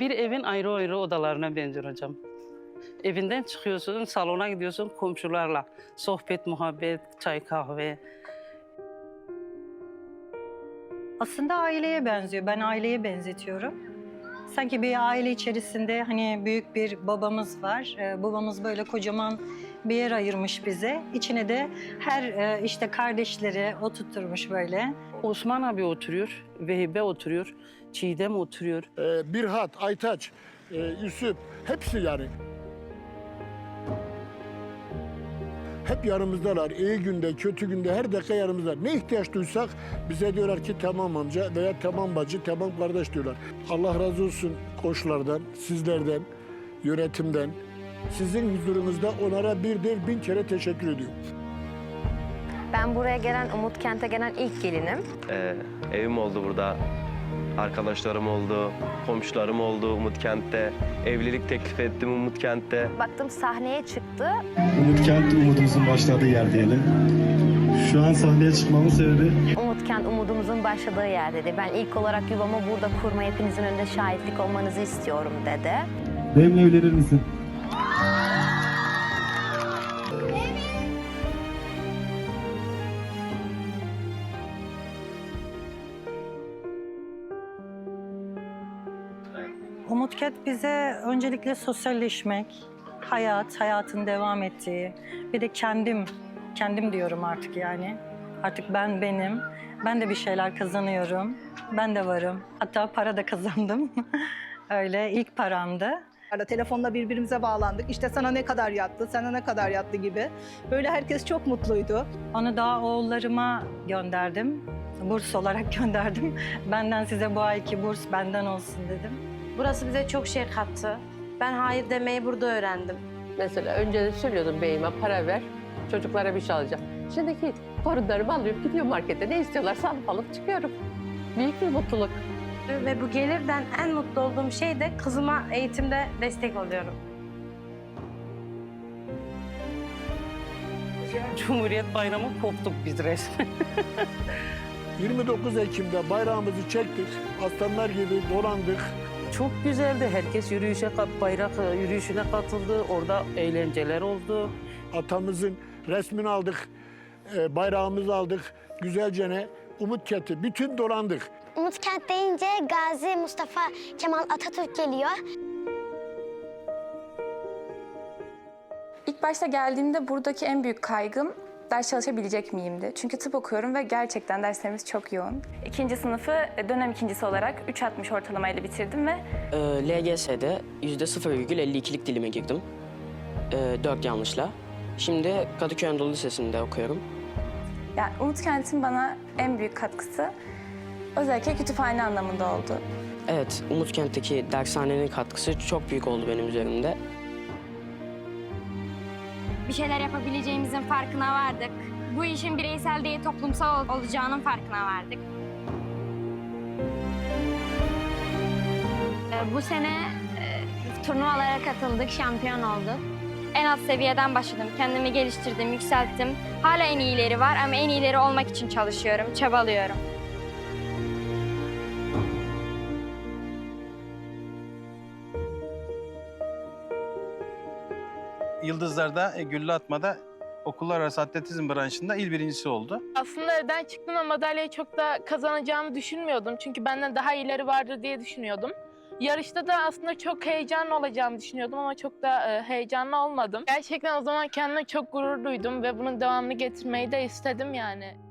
Bir evin ayrı ayrı odalarına benziyor hocam. Evinden çıkıyorsun, salona gidiyorsun komşularla. Sohbet, muhabbet, çay, kahve. Aslında aileye benziyor. Ben aileye benzetiyorum. Sanki bir aile içerisinde hani büyük bir babamız var. Ee, babamız böyle kocaman bir yer ayırmış bize. İçine de her e, işte kardeşleri oturtturmuş böyle. Osman abi oturuyor, Vehibe oturuyor, Çiğdem oturuyor. Ee, Birhat, Aytaç, e, Yusuf hepsi yani. Hep yanımızdalar. İyi günde, kötü günde her dakika yanımızda. Ne ihtiyaç duysak bize diyorlar ki tamam amca veya tamam bacı, tamam kardeş diyorlar. Allah razı olsun koçlardan, sizlerden, yönetimden. Sizin huzurunuzda onlara bir değil bin kere teşekkür ediyorum. Ben buraya gelen, Umut Kent'e gelen ilk gelinim. Ee, evim oldu burada. Arkadaşlarım oldu, komşularım oldu Umut Kent'te. Evlilik teklif ettim Umut Kent'te. Baktım sahneye çıktı. Umut Kent umudumuzun başladığı yer diyelim. Şu an sahneye çıkmamın sebebi Umut Kent umudumuzun başladığı yer dedi. Ben ilk olarak yuvamı burada kurma hepinizin önünde şahitlik olmanızı istiyorum dedi. benimle evlenir misin? Umut Ket bize öncelikle sosyalleşmek, hayat, hayatın devam ettiği, bir de kendim, kendim diyorum artık yani. Artık ben benim, ben de bir şeyler kazanıyorum, ben de varım. Hatta para da kazandım. Öyle ilk paramdı. Ara Telefonla birbirimize bağlandık. İşte sana ne kadar yattı, sana ne kadar yattı gibi. Böyle herkes çok mutluydu. Onu daha oğullarıma gönderdim. Burs olarak gönderdim. Benden size bu ayki burs benden olsun dedim. Burası bize çok şey kattı. Ben hayır demeyi burada öğrendim. Mesela önce de söylüyordum beyime para ver, çocuklara bir şey alacağım. Şimdiki torunlarımı alıyorum, gidiyorum markete ne istiyorlarsa alıp alıp çıkıyorum. Büyük bir mutluluk. Ve bu gelirden en mutlu olduğum şey de kızıma eğitimde destek oluyorum. Cumhuriyet Bayramı koptuk biz resmen. 29 Ekim'de bayrağımızı çektik. Aslanlar gibi dolandık. Çok güzeldi. Herkes yürüyüşe, kat- bayrak e, yürüyüşüne katıldı. Orada eğlenceler oldu. Atamızın resmini aldık. e, bayrağımızı aldık. Güzelce ne? Umut Keti. Bütün dolandık. Umut Kent deyince Gazi Mustafa Kemal Atatürk geliyor. İlk başta geldiğimde buradaki en büyük kaygım ders çalışabilecek miyimdi? Çünkü tıp okuyorum ve gerçekten derslerimiz çok yoğun. İkinci sınıfı dönem ikincisi olarak 3.60 ortalamayla bitirdim ve Ee, LGS'de %0,52'lik dilime girdim. Ee, 4 yanlışla. Şimdi Kadıköy Anadolu Lisesi'nde okuyorum. yani Umut Kent'in bana en büyük katkısı özellikle kütüphane anlamında oldu. Evet, Umut Kent'teki dershanenin katkısı çok büyük oldu benim üzerimde. Bir şeyler yapabileceğimizin farkına vardık. Bu işin bireysel değil toplumsal ol- olacağının farkına vardık. Ee, Bu sene e, turnuvalara katıldık, şampiyon olduk. En alt seviyeden başladım, kendimi geliştirdim, yükselttim. Hala en iyileri var ama en iyileri olmak için çalışıyorum, çabalıyorum. Yıldızlar'da e, gülle atmada okullar arası atletizm branşında il birincisi oldu. Aslında evden çıktığımda madalyayı çok da kazanacağımı düşünmüyordum. Çünkü benden daha iyileri vardır diye düşünüyordum. Yarışta da aslında çok heyecanlı olacağımı düşünüyordum ama çok da e, heyecanlı olmadım. Gerçekten o zaman kendime çok gurur duydum ve bunun devamını getirmeyi de istedim yani.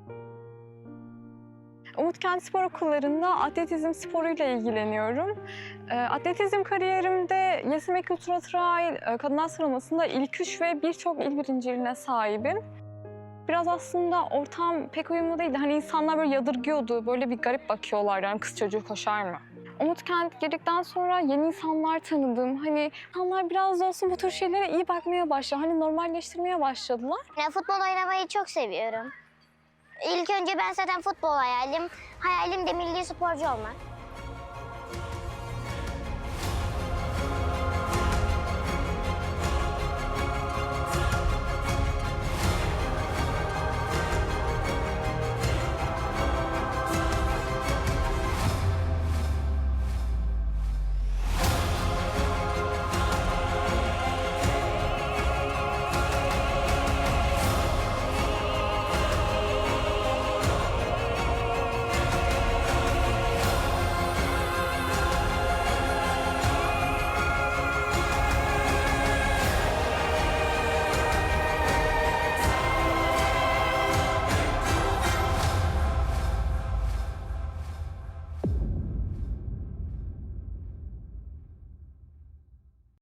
Umut Kent Spor Okulları'nda atletizm sporuyla ilgileniyorum. Ee, Atletizm kariyerimde Yesemek Ultra Trail e, kadınlar sıralamasında ilk üç ve birçok il birinciliğine sahibim. Biraz aslında ortam pek uyumlu değildi. Hani insanlar böyle yadırgıyordu, böyle bir garip bakıyorlardı. Yani kız çocuğu koşar mı? Umut Kent girdikten sonra yeni insanlar tanıdım. Hani insanlar biraz da olsun bu tür şeylere iyi bakmaya başladı. Hani normalleştirmeye başladılar. Yani futbol oynamayı çok seviyorum. İlk önce ben zaten futbol hayalim. Hayalim de milli sporcu olmak.